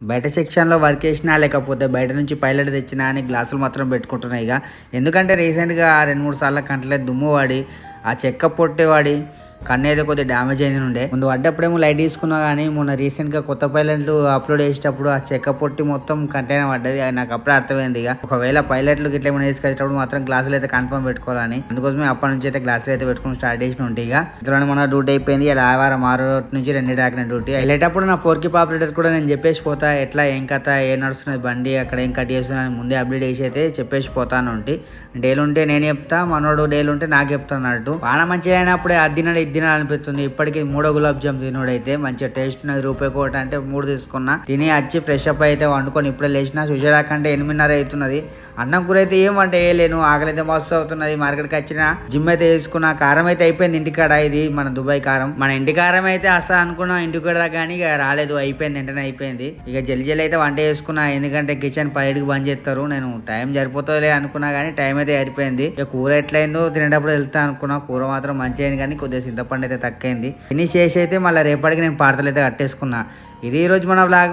బయట సెక్షన్లో వర్క్ చేసినా లేకపోతే బయట నుంచి పైలట్ తెచ్చినా అని గ్లాసులు మాత్రం పెట్టుకుంటున్నాయి ఇక. ఎందుకంటే రీసెంట్గా రెండు మూడు సార్లు కంటలే దుమ్ము వాడి ఆ చెక్క పొట్టే వాడి కన్ను అయితే కొద్దిగా డ్యామేజ్ అయింది ఉండే ముందు పడ్డప్పుడేమో లైట్ తీసుకున్నా కానీ మొన్న రీసెంట్గా కొత్త పైలట్లు అప్లోడ్ చేసేటప్పుడు ఆ చెక్క పొట్టి మొత్తం కంటైనర్ పడ్డది. అది నాకు అప్పుడే అర్థమైంది ఇక. ఒకవేళ పైలట్లు గిట్ల ఏమైనా తీసుకొచ్చేటప్పుడు మాత్రం గ్లాసులు అయితే కన్ఫర్మ్ పెట్టుకోవాలని. అందుకోసమే అప్పటి నుంచి అయితే గ్లాసులు అయితే పెట్టుకుని స్టార్ట్ చేసిన ఉంటే ఇక. మన డ్యూటీ అయిపోయింది. ఇలా వారం ఆరు నుంచి రెండు దాకిన డ్యూటీ వెళ్ళేటప్పుడు నా ఫోర్ కిప్ ఆపరేటర్ కూడా నేను చెప్పేసి పోతా ఎట్లా ఏం కథ ఏం నడుస్తున్నది బండి అక్కడ ఏం కట్ చేస్తున్నా ముందే అప్డేట్ చేసి అయితే చెప్పేసి పోతాను ఉంటే. డేలు ఉంటే నేను చెప్తా మనోడు డేలు ఉంటే నాకు చెప్తా అన్నట్టు. బాగా మంచిగా అయినప్పుడే అది తినాలనిపిస్తుంది ఇప్పటికీ మూడో గులాబ్ జామ్ తినోడైతే మంచిగా టేస్ట్ ఉన్నది. రూపాయి కోట అంటే మూడు తీసుకున్నా. తిని వచ్చి ఫ్రెష్ అప్ అయితే వండుకొని ఇప్పుడే లేచిన సుజరాకంటే ఎనిమిదిన్నర అవుతున్నది. అన్నం కూర అయితే ఏమంటే వేయలేను ఆకలి అయితే మస్తు అవుతున్నది. మార్కెట్కి వచ్చిన జిమ్ అయితే వేసుకున్న కారం అయితే అయిపోయింది ఇంటికాడ ఇది మన దుబాయ్ కారం. మన ఇంటి కారం అయితే అసలు అనుకున్నా ఇంటికాడ కానీ ఇక రాలేదు. అయిపోయింది వెంటనే అయిపోయింది. ఇక జల్లి జల్లి అయితే వంట చేసుకున్నా. ఎందుకంటే కిచెన్ పైడికి బంద్ చేస్తారు. నేను టైం సరిపోతుందిలే అనుకున్నా కానీ టైం అయితే సరిపోయింది. ఇక కూర ఎట్లయిందో తినేటప్పుడు వెళ్తా అనుకున్నా. కూర మాత్రం మంచిగా అయింది కానీ కొద్దిగా చింతపండు అయితే తక్కువైంది. ఫినిష్ చేసి అయితే మళ్ళీ రేపటికి నేను పార్తలు అయితే కట్టేసుకున్నా. ఇది ఈరోజు మన బ్లాగ్